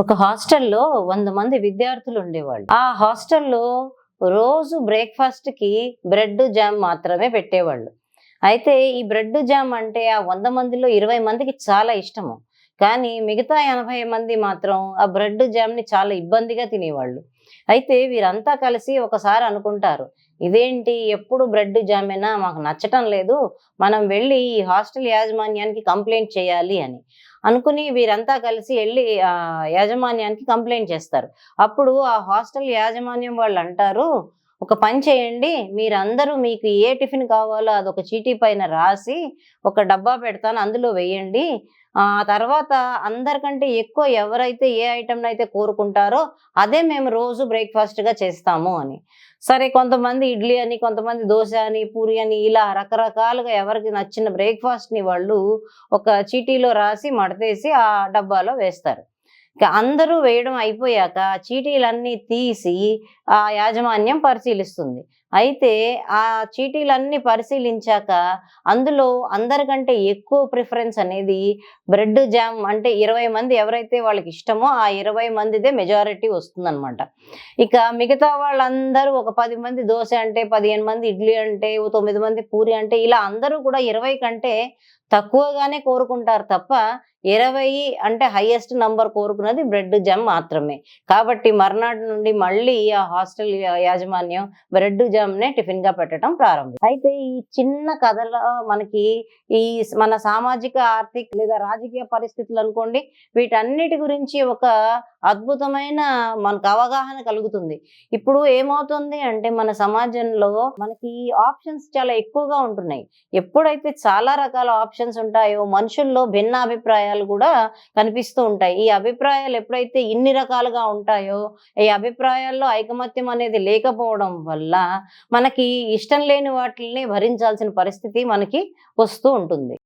ఒక హాస్టల్లో వంద మంది విద్యార్థులు ఉండేవాళ్ళు. ఆ హాస్టల్లో రోజు బ్రేక్ఫాస్ట్కి బ్రెడ్ జామ్ మాత్రమే పెట్టేవాళ్ళు. అయితే ఈ బ్రెడ్ జామ్ అంటే ఆ వంద మందిలో ఇరవై మందికి చాలా ఇష్టము. కానీ మిగతా ఎనభై మంది మాత్రం ఆ బ్రెడ్ జామ్ని చాలా ఇబ్బందిగా తినేవాళ్ళు. అయితే వీరంతా కలిసి ఒకసారి అనుకుంటారు ఇదేంటి? ఎప్పుడు బ్రెడ్ జామేనా? మాకు నచ్చటం లేదు. మనం వెళ్ళి ఈ హాస్టల్ యాజమాన్యానికి కంప్లైంట్ చేయాలి అని. అనుకుని వీరంతా కలిసి వెళ్ళి ఆ యాజమాన్యానికి కంప్లైంట్ చేస్తారు. అప్పుడు ఆ హాస్టల్ యాజమాన్యం వాళ్ళు అంటారు ఒక పని చేయండి మీరందరూ మీకు ఏ టిఫిన్ కావాలో అదొక చీటీ పైన రాసి ఒక డబ్బా పెడతాను అందులో వేయండి. ఆ తర్వాత అందరికంటే ఎక్కువ ఎవరైతే ఏ ఐటమ్ అయితే కోరుకుంటారో అదే మేము రోజు బ్రేక్ఫాస్ట్గా చేస్తాము అని. సరే కొంతమంది ఇడ్లీ అని కొంతమంది దోశ అని పూరి అని ఇలా రకరకాలుగా ఎవరికి నచ్చిన బ్రేక్ఫాస్ట్ని వాళ్ళు ఒక చీటీలో రాసి మడతేసి ఆ డబ్బాలో వేస్తారు. ఇక అందరూ వేయడం అయిపోయాక చీటీలన్నీ తీసి ఆ యాజమాన్యం పరిశీలిస్తుంది. అయితే ఆ చీటీలన్నీ పరిశీలించాక అందులో అందరికంటే ఎక్కువ ప్రిఫరెన్స్ అనేది బ్రెడ్ జామ్ అంటే ఇరవై మంది ఎవరైతే వాళ్ళకి ఇష్టమో ఆ ఇరవై మందిదే మెజారిటీ వస్తుందన్నమాట. ఇక మిగతా వాళ్ళందరూ ఒక పది మంది దోశ అంటే పదిహేను మంది ఇడ్లీ అంటే తొమ్మిది మంది పూరి అంటే ఇలా అందరూ కూడా ఇరవై కంటే తక్కువగానే కోరుకుంటారు తప్ప ఇరవై అంటే హైయెస్ట్ నంబర్ కోరుకున్నది బ్రెడ్ జామ్ మాత్రమే. కాబట్టి మర్నాడు నుండి మళ్ళీ ఆ హాస్టల్ యాజమాన్యం బ్రెడ్ జామ్ టిఫిన్గా పెట్టడం ప్రారంభం. అయితే ఈ చిన్న కథలో మనకి ఈ మన సామాజిక ఆర్థిక లేదా రాజకీయ పరిస్థితులు అనుకోండి వీటన్నిటి గురించి ఒక అద్భుతమైన మనకు అవగాహన కలుగుతుంది. ఇప్పుడు ఏమవుతుంది అంటే మన సమాజంలో మనకి ఆప్షన్స్ చాలా ఎక్కువగా ఉంటున్నాయి. ఎప్పుడైతే చాలా రకాల ఆప్షన్స్ ఉంటాయో మనుషుల్లో భిన్న అభిప్రాయాలు కూడా కనిపిస్తూ ఉంటాయి. ఈ అభిప్రాయాలు ఎప్పుడైతే ఇన్ని రకాలుగా ఉంటాయో ఈ అభిప్రాయాల్లో ఐకమత్యం అనేది లేకపోవడం వల్ల మనకి ఇష్టం లేని వాటిని భరించాల్సిన పరిస్థితి మనకి వస్తూ ఉంటుంది.